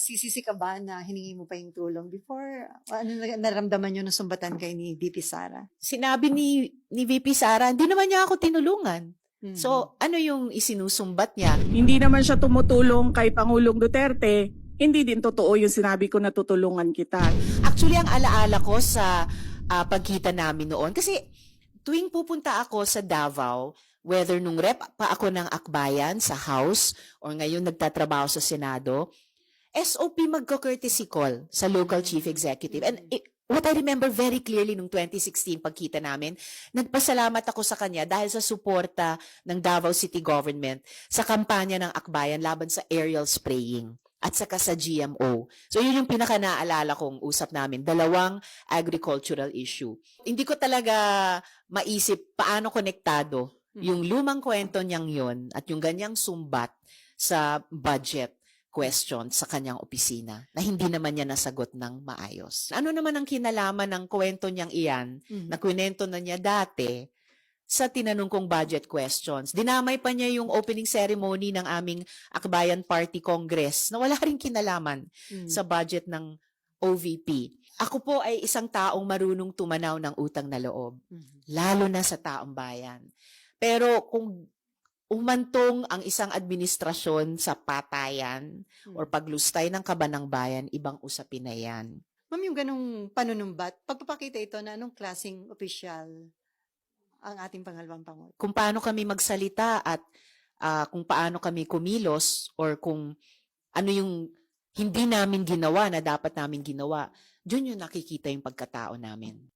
Nagsisisi ka ba na hiningi mo pa yung tulong before? Ano na- naramdaman nyo nung sumbatan kay ni VP Sara? Sinabi ni, ni VP Sara, hindi naman niya ako tinulungan. Mhm. So, ano yung isinusumbat niya? Hindi naman siya tumutulong kay Pangulong Duterte. Hindi din totoo yung sinabi ko na tutulungan kita. Actually, ang alaala ko sa ah, pagkita namin noon, kasi tuwing pupunta ako sa Davao, whether nung rep pa ako ng Akbayan sa House or ngayon nagtatrabaho sa Senado, SOP magko-courtesy call sa local chief executive. And it- what I remember very clearly nung 2016 pagkita namin, nagpasalamat ako sa kanya dahil sa suporta ng Davao City Government sa kampanya ng Akbayan laban sa aerial spraying at saka sa GMO. So yun yung pinaka naalala kong usap namin, dalawang agricultural issue. Hindi ko talaga maisip paano konektado Mhm. yung lumang kwento niyang yun at yung ganyang sumbat sa budget question sa kanyang opisina na hindi naman niya nasagot ng maayos. Ano naman ang kinalaman ng kwento niyang iyan Mhm. na kwento na niya dati sa tinanong kong budget questions. Dinamay pa niya yung opening ceremony ng aming Akbayan Party Congress na wala rin kinalaman Mhm. sa budget ng OVP. Ako po ay isang taong marunong tumanaw ng utang na loob, Mhm. lalo na sa taong bayan. Pero kung umantong ang isang administrasyon sa patayan or paglustay ng kabanang bayan, ibang usapin na yan. Ma'am, yung ganong panunumbat, pagpapakita ito na anong klaseng opisyal ang ating pangalawang Pangulo. Kung paano kami magsalita at ah, kung paano kami kumilos or kung ano yung hindi namin ginawa na dapat namin ginawa, dun yung nakikita yung pagkatao namin.